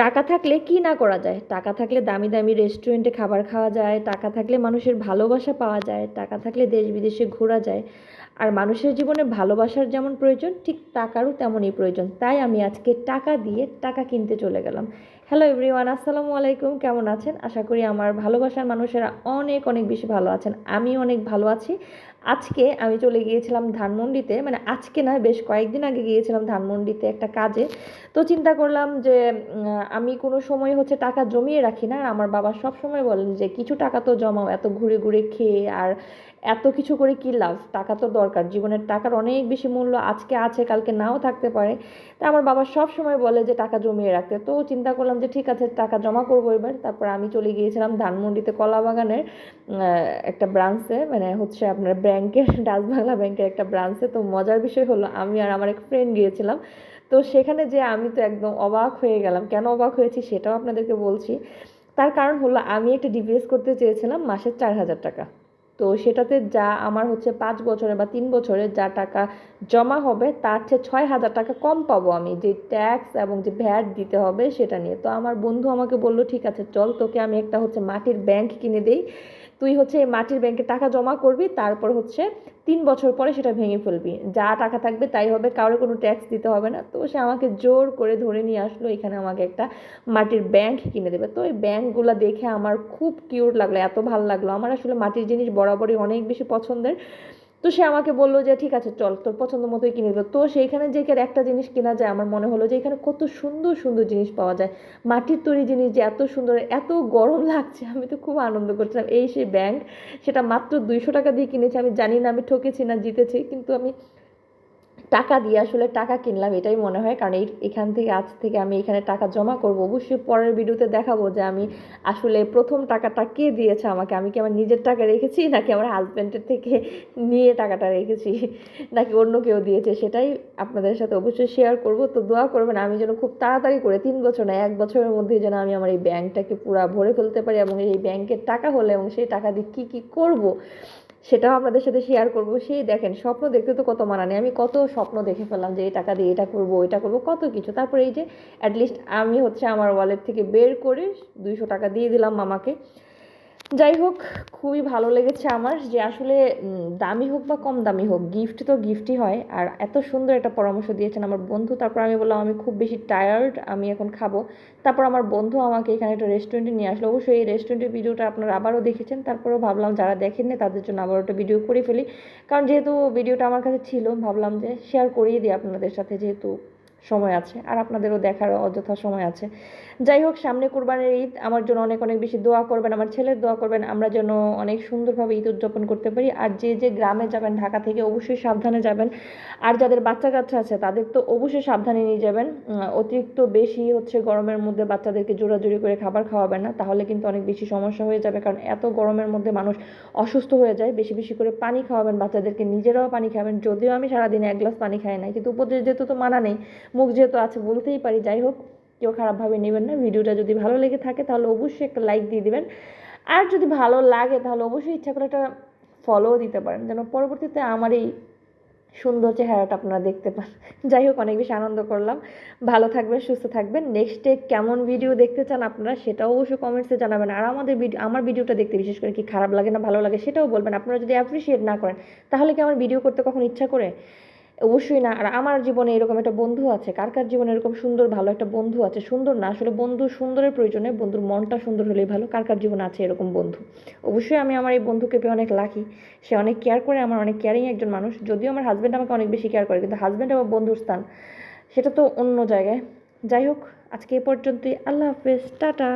টাকা থাকলে কি না করা যায়? টাকা থাকলে দামি দামি রেস্টুরেন্টে খাবার খাওয়া যায়, টাকা থাকলে মানুষের ভালোবাসা পাওয়া যায়, টাকা থাকলে দেশ বিদেশে ঘোরা যায়। আর মানুষের জীবনে ভালোবাসার যেমন প্রয়োজন, ঠিক টাকারও তেমনই প্রয়োজন। তাই আমি আজকে টাকা দিয়ে টাকা কিনতে চলে গেলাম। হ্যালো এভরিওয়ান আসসালামু আলাইকুম। কেমন আছেন? আশা করি আমার ভালোবাসার মানুষেরা অনেক অনেক বেশি ভালো আছেন। আমি অনেক ভালো আছি। আজকে আমি চলে গিয়েছিলাম ধানমন্ডিতে মানে আজকে না, বেশ কয়েকদিন আগে গিয়েছিলাম ধানমন্ডিতে একটা কাজে। তো চিন্তা করলাম যে আমি কোনো সময় হচ্ছে টাকা জমিয়ে রাখি না। আমার বাবা সব সময় বলেন যে, কিছু টাকা তো জমাও, এত ঘুরে ঘুরে খেয়ে আর এত কিছু করে কী লাভ? টাকা তো দরকার। জীবনের টাকার অনেক বেশি মূল্য আজকে আছে, কালকে নাও থাকতে পারে। তা আমার বাবা সব সময় বলে যে, টাকা জমিয়ে রাখতে। তো চিন্তা করলাম যে, ঠিক আছে, টাকা জমা করব এবার। তারপর আমি চলে গিয়েছিলাম ধানমন্ডিতে কলা বাগানের একটা ব্রাঞ্চে। মানে হচ্ছে আপনার ব্যাংকের, ডাচ বাংলা ব্যাংকের একটা ব্রাঞ্চে। তো মজার বিষয় হলো, আমি আর আমার এক ফ্রেন্ড গিয়েছিলাম। তো সেখানে যে আমি তো একদম অবাক হয়ে গেলাম। কেন অবাক হয়েছি সেটাও আপনাদেরকে বলছি। তার কারণ হলো, আমি একটা ডিপিএস করতে চেয়েছিলাম মাসের চার হাজার টাকা। তো সেটাতে যা আমার হচ্ছে পাঁচ বছরে বা তিন বছরে যা টাকা জমা হবে, তার চেয়ে ছয় হাজার টাকা কম পাবো আমি যে ট্যাক্স এবং যে ভ্যাট দিতে হবে সেটা নিয়ে। তো আমার বন্ধু আমাকে বলল, ঠিক আছে, চল তোকে আমি একটা হচ্ছে মাটির ব্যাংক কিনে দিই। তুই হচ্ছে মাটির ব্যাংকে টাকা জমা করবি, তারপর হচ্ছে তিন বছর পরে সেটা ভেঙে ফেলবি। যা টাকা থাকবে তাই হবে কারোর কোনো ট্যাক্স দিতে হবে না। তো সে আমাকে জোর করে ধরে নিয়ে আসলো, এখানে আমাকে একটা মাটির ব্যাংক কিনে দেবে। তো ওই ব্যাংকগুলো দেখে আমার খুব কিউট লাগল, এত ভালো লাগল। আমার আসলে মাটির জিনিস বরাবরই অনেক বেশি পছন্দের। তো সে আমাকে বলল যে, ঠিক আছে, চল, তোর পছন্দ মতোই কিনে দেবো তো সেইখানে যে একটা জিনিস কেনা যায়, আমার মনে হলো যে, এখানে কত সুন্দর সুন্দর জিনিস পাওয়া যায়। মাটির তৈরি জিনিস যে এত সুন্দর, এত গরম লাগছে, আমি তো খুব আনন্দ করছিলাম। এই সেই ব্যাংক সেটা মাত্র দুইশো টাকা দিয়ে কিনেছি, আমি জানি না, আমি ঠকেছি না, জিতেছি, কিন্তু আমি টাকা দিয়ে আসলে টাকা কিনলাম, এটাই মনে হয়। কারণ এই, এখান থেকে, আজ থেকে আমি এখানে টাকা জমা করব। অবশ্যই পরের ভিডিওতে দেখাবো যে আমি আসলে প্রথম টাকাটা কে দিয়েছে আমাকে। আমি কি আমার নিজের টাকা রেখেছি, নাকি আমার হাজব্যান্ডের থেকে নিয়ে টাকাটা রেখেছি, নাকি অন্য কেউ দিয়েছে? সেটাই আপনাদের সাথে অবশ্যই শেয়ার করব। তো দোয়া করবেন, আমি যেন খুব তাড়াতাড়ি করে তিন বছর না, এক বছরের মধ্যেই যেন আমি আমার এই ব্যাংকটাকে পুরো ভরে ফেলতে পারি এবং এই ব্যাংকের টাকা হলে এবং সেই টাকা দিয়ে কী কী করব সেটাও আপনাদের সাথে শেয়ার করব। সেই দেখেন, স্বপ্ন দেখতে তো কত মানা নেই। আমি কত স্বপ্ন দেখে ফেললাম যে এই টাকা দিয়ে এটা করব এটা করব, কত কিছু। তারপরে এই যে অ্যাটলিস্ট আমি হচ্ছে আমার ওয়ালেট থেকে বের করে দুইশো টাকা দিয়ে দিলাম মামাকে। যাই হোক, খুবই ভালো লেগেছে আমার যে আসলে দামি হোক বা কম দামি হোক গিফট তো গিফটই হয়। আর এত সুন্দর একটা পরামর্শ দিয়েছেন আমার বন্ধু। তারপর আমি বললাম, আমি খুব বেশি টায়ার্ড আমি এখন খাব। তারপর আমার বন্ধু আমাকে এখানে একটা রেস্টুরেন্টে নিয়ে আসলো। অবশ্যই এই রেস্টুরেন্টের ভিডিওটা আপনারা আবারও দেখেছেন। তারপরেও ভাবলাম, যারা দেখেননি, তাদের জন্য আবারও একটা ভিডিও করে ফেলি। কারণ যেহেতু ভিডিওটা আমার কাছে ছিল, ভাবলাম যে শেয়ার করিয়ে দিই আপনাদের সাথে। যেহেতু সময় আছে, আর আপনাদেরও দেখার অযথা সময় আছে। যাই হোক, সামনে কোরবানের ঈদ, আমার জন্য অনেক অনেক বেশি দোয়া করবেন, আমার ছেলের দোয়া করবেন, আমরা যেন অনেক সুন্দরভাবে ঈদ উদযাপন করতে পারি। আর যে যে গ্রামে যাবেন, ঢাকা থেকে অবশ্যই সাবধানে যাবেন। আর যাদের বাচ্চা কাচ্চা আছে, তাদের তো অবশ্যই সাবধানে নিয়ে যাবেন। অতিরিক্ত বেশি হচ্ছে গরমের মধ্যে বাচ্চাদেরকে জোরাজুরি করে খাবার খাওয়াবেন না, তাহলে কিন্তু অনেক বেশি সমস্যা হয়ে যাবে। কারণ এত গরমের মধ্যে মানুষ অসুস্থ হয়ে যায়, বেশি বেশি করে পানি খাওয়াবেন, বাচ্চাদেরকে নিজেরাও পানি খাবেন। যদিও আমি সারাদিনে এক গ্লাস পানি খাই না কিন্তু উপদেশ যেহেতু তো মানা নেই মুখ যেহেতু আছে, বলতেই পারি। যাই হোক, কেউ খারাপভাবে নেবেন না। ভিডিওটা যদি ভালো লেগে থাকে, তাহলে অবশ্যই একটা লাইক দিয়ে দেবেন। আর যদি ভালো লাগে, তাহলে অবশ্যই ইচ্ছা করে একটা ফলোও দিতে পারেন। যেন পরবর্তীতে আমার এই সুন্দর চেহারাটা আপনারা দেখতে পান। যাই হোক, অনেক বেশি আনন্দ করলাম। ভালো থাকবেন, সুস্থ থাকবেন। নেক্সটে কেমন ভিডিও দেখতে চান আপনারা, সেটাও অবশ্যই কমেন্টসে জানাবেন। আর আমাদের ভিডিও আমার ভিডিওটা দেখতে বিশেষ করে কি খারাপ লাগে না, ভালো লাগে, সেটাও বলবেন। আপনারা যদি অ্যাপ্রিসিয়েট না করেন, তাহলে কি আমার ভিডিও করতে কখন ইচ্ছা করে? অবশ্যই না। আর আমার জীবনে এরকম একটা বন্ধু আছে, কার কার জীবনে এরকম সুন্দর, ভালো একটা বন্ধু আছে, সুন্দর না, আসলে বন্ধু সুন্দরের প্রয়োজনে বন্ধুর মনটা সুন্দর হলেই ভালো, কার কার জীবনে আছে এরকম বন্ধু? অবশ্যই আমি আমার এই বন্ধুকে পেয়ে অনেক লাকি সে অনেক কেয়ার করে, আমার অনেক কেয়ারিং একজন মানুষ। যদিও আমার হাজব্যান্ড আমাকে অনেক বেশি কেয়ার করে, কিন্তু হাজব্যান্ড আমার বন্ধুর স্থান। সেটা তো অন্য জায়গায়। যাই হোক, আজকে এ পর্যন্তই। আল্লাহ হাফেজ। টাটা।